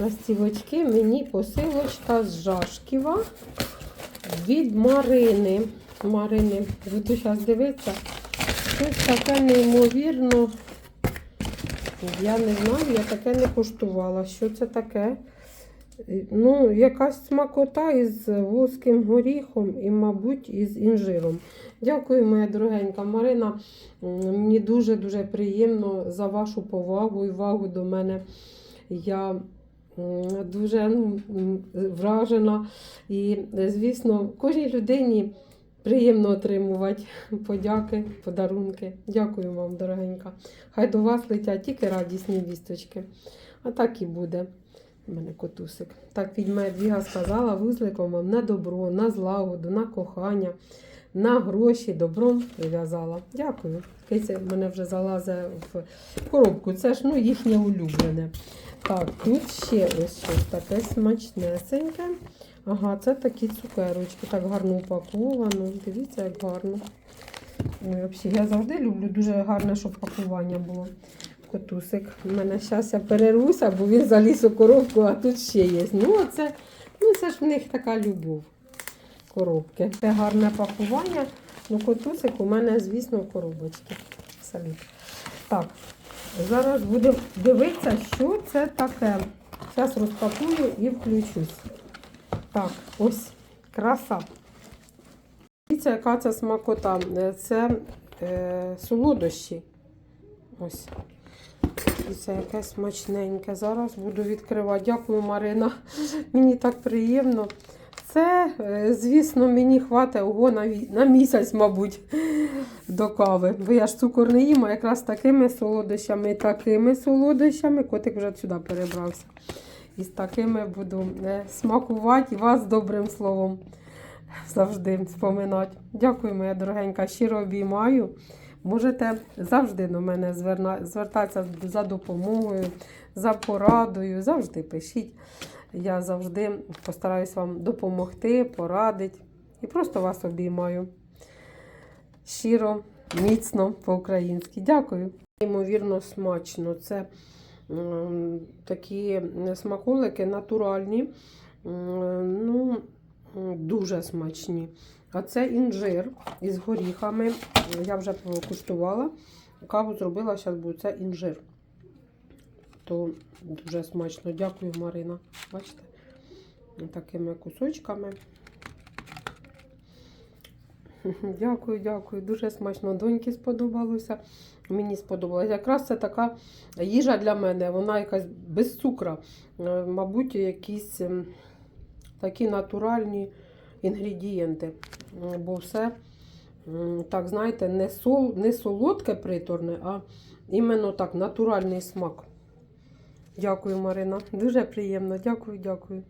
ластівочки мені посилочка з Жашківа від Марини. Марини, буду зараз дивитися. Щось таке неймовірно. Я не знаю, я таке не куштувала. Що це таке? Ну, якась смакота із волзьким горіхом і, мабуть, із інжиром. Дякую, моя дорогенька Марина. Мені дуже-дуже приємно за вашу повагу і увагу до мене. Я дуже ну, вражена. І, звісно, кожній людині приємно отримувати подяки, подарунки. Дякую вам, дорогенька. Хай до вас летять тільки радісні вісточки. А так і буде. У мене котусик. Так відьма Едвіга сказала вузликом вам на добро, на злагоду, на кохання, на гроші добром прив'язала. Дякую. Киця мене вже залазить в коробку. Це ж ну, їхнє улюблене. Так, тут ще ось щось таке смачнесеньке. Ага, це такі цукерочки. Так гарно упаковано. Дивіться, як гарно. Ой, взагалі, я завжди люблю дуже гарне, щоб пакування було. Котусик. У мене зараз я перервуся, бо він заліз у коробку, а тут ще є. Ну, оце, ну, це ж в них така любов. Коробки. Це гарне пакування. Ну, котусик у мене, звісно, в коробочці. Так, зараз будемо дивитися, що це таке. Зараз розпакую і включусь. Так, ось краса. Дивіться, яка це смакота. Е, Це е, солодощі. Ось. І це якесь смачненьке. Зараз буду відкривати. Дякую, Марина. Мені так приємно. Це, е, звісно, мені хватить ого, на, місяць, мабуть, до кави. Бо я ж цукор не їм, а якраз такими солодощами такими солодощами. Котик вже сюди перебрався. І з такими буду е, смакувати і вас добрим словом завжди споминати. Дякую, моя дорогенька. Щиро обіймаю. Можете завжди до мене звертатися за допомогою, за порадою. Завжди пишіть. Я завжди постараюсь вам допомогти, порадити. І просто вас обіймаю. Щиро, міцно по-українськи. Дякую. Неймовірно смачно. Це такі смаколики натуральні. Ну, дуже смачні. А це інжир із горіхами. Я вже куштувала. Каву зробила, зараз буде це інжир. То дуже смачно. Дякую, Марина. Бачите? Такими кусочками. Дякую, дякую. Дуже смачно. Доньки сподобалося. Мені сподобалось. Якраз це така їжа для мене. Вона якась без цукра. Е, Мабуть, якісь ем, такі натуральні інгредієнти. Бо все, так, знаєте, не, сол, не солодке приторне, а іменно так, натуральний смак. Дякую, Марина. Дуже приємно. Дякую, дякую.